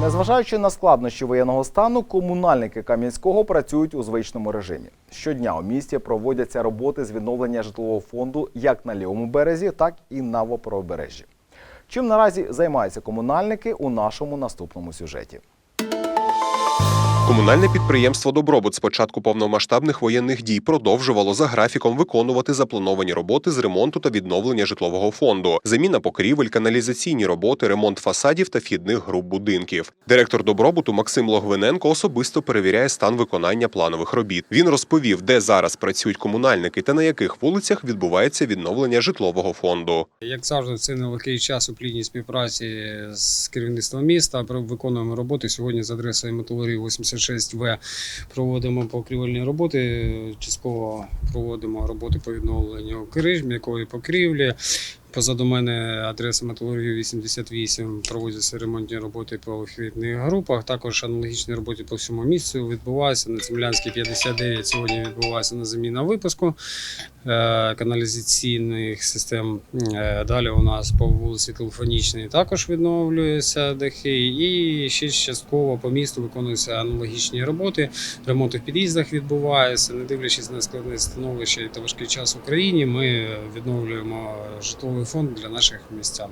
Незважаючи на складнощі воєнного стану, комунальники Кам'янського працюють у звичному режимі. Щодня у місті проводяться роботи з відновлення житлового фонду як на лівому березі, так і на вопробережжі. Чим наразі займаються комунальники у нашому наступному сюжеті. Комунальне підприємство Добробут з початку повномасштабних воєнних дій продовжувало за графіком виконувати заплановані роботи з ремонту та відновлення житлового фонду, заміна покрівель, каналізаційні роботи, ремонт фасадів та вхідних груп будинків. Директор Добробуту Максим Логвиненко особисто перевіряє стан виконання планових робіт. Він розповів, де зараз працюють комунальники та на яких вулицях відбувається відновлення житлового фонду. Як завжди, це нелегкий час у плідній співпраці з керівництвом міста. Виконуємо роботи сьогодні з адресою Металургії 86В. Проводимо покрівельні роботи. Частково проводимо роботи по відновленню м'якої покрівлі. Позаду мене адреса Металургії 88 проводяться ремонтні роботи по вихідних групах. Також аналогічні роботи по всьому місцю відбуваються. На Цемлянській 59 сьогодні відбувається на заміна випуску е, каналізаційних систем. Е, Далі у нас по вулиці Телефонічній також відновлюються дахи, і ще частково по місту виконуються аналогічні роботи. Ремонти в під'їздах відбуваються. Не дивлячись на складне становище та важкий час в Україні, ми відновлюємо житловий фонд для наших містян.